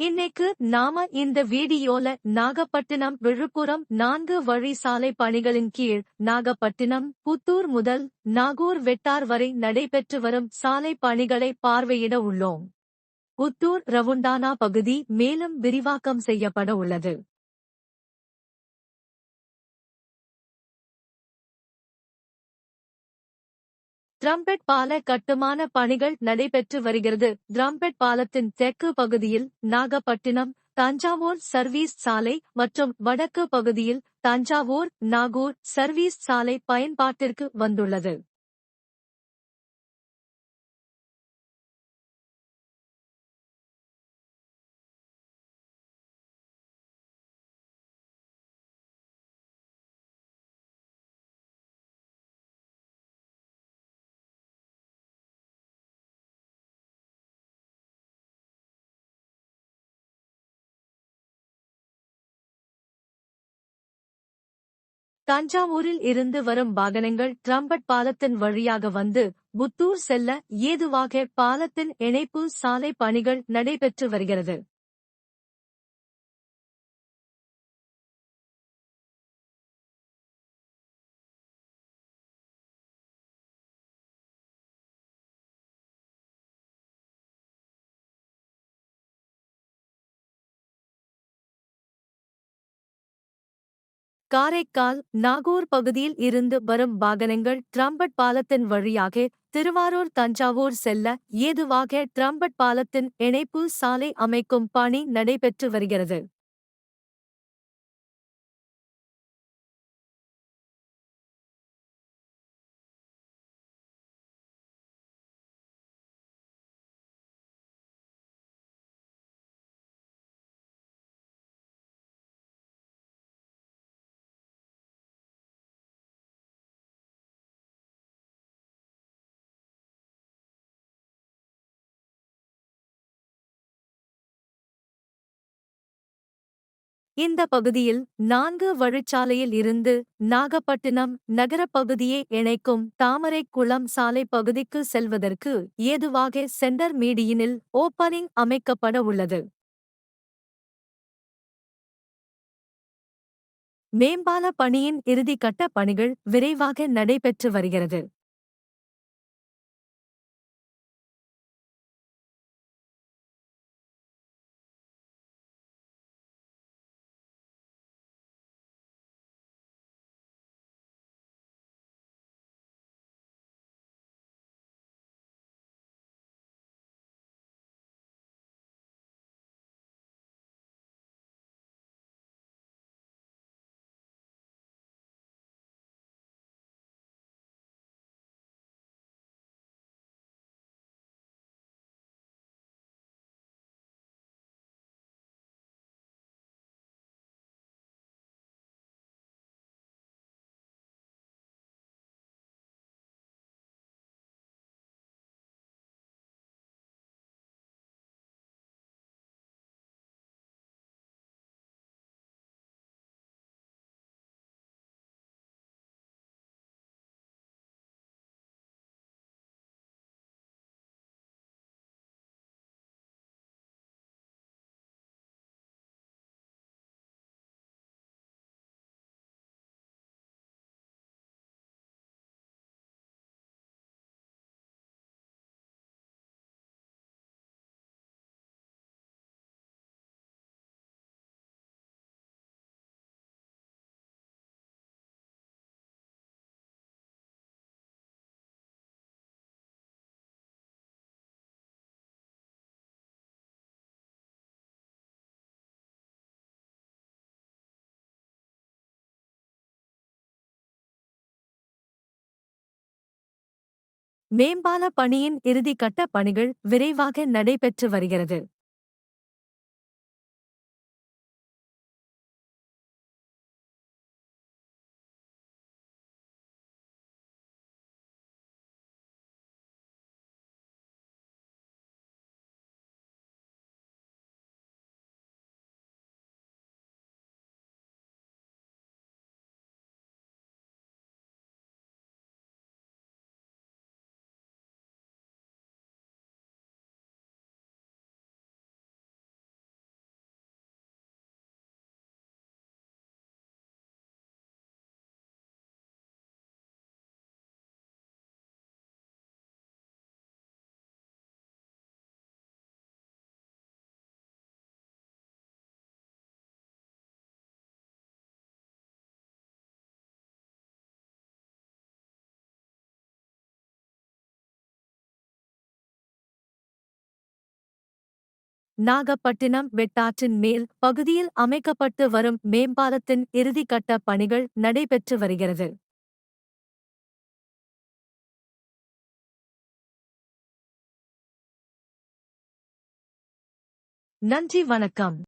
இன்னைக்கு நாம இந்த வீடியோல நாகப்பட்டினம் விழுப்புரம் நான்கு வழி சாலை பணிகளின் கீழ் நாகப்பட்டினம் புத்தூர் முதல் நாகூர் வெட்டார் வரை நடைபெற்று வரும் சாலை பணிகளை பார்வையிட உள்ளோம். புத்தூர் ரவுண்டானா பகுதி மேலும் விரிவாக்கம் செய்யப்பட உள்ளது. டிரம்பெட் பால கட்டுமான பணிகள் நடைபெற்று வருகிறது. ட்ரம்பெட் பாலத்தின் தெற்கு பகுதியில் நாகப்பட்டினம் தஞ்சாவூர் சர்வீஸ் சாலை மற்றும் வடக்கு பகுதியில் தஞ்சாவூர் நாகூர் சர்வீஸ் சாலை பயன்பாட்டிற்கு வந்துள்ளது. தஞ்சாவூரில் இருந்து வரும் வாகனங்கள் ட்ரம்பட் பாலத்தின் வழியாக வந்து புத்தூர் செல்ல ஏதுவாக பாலத்தின் இணைப்பு சாலை பணிகள் நடைபெற்று வருகிறது. காரைக்கால் நாகூர் பகுதியில் இருந்து வரும் வாகனங்கள் ட்ரம்பட் பாலத்தின் வழியாக திருவாரூர் தஞ்சாவூர் செல்ல ஏதுவாக ட்ரம்பட் பாலத்தின் இணைப்பு சாலை அமைக்கும் பணி நடைபெற்று வருகிறது. இந்த பகுதியில் நான்கு வழிச்சாலையில் இருந்து நாகப்பட்டினம் நகரப் பகுதியை இணைக்கும் தாமரை குளம் சாலை பகுதிக்கு செல்வதற்கு ஏதுவாக சென்டர் மீடியினில் ஓப்பனிங் அமைக்கப்பட உள்ளது. மேம்பால பணியின் இறுதிக்கட்ட பணிகள் விரைவாக நடைபெற்று வருகிறது. மேம்பால பணியின் இறுதிக்கட்ட பணிகள் விரைவாக நடைபெற்று வருகிறது. நாகப்பட்டினம் வெட்டாற்றின் மேல் பகுதியில் அமைக்கப்பட்டு வரும் மேம்பாலத்தின் இறுதிக்கட்ட பணிகள் நடைபெற்று வருகிறது. நன்றி வணக்கம்.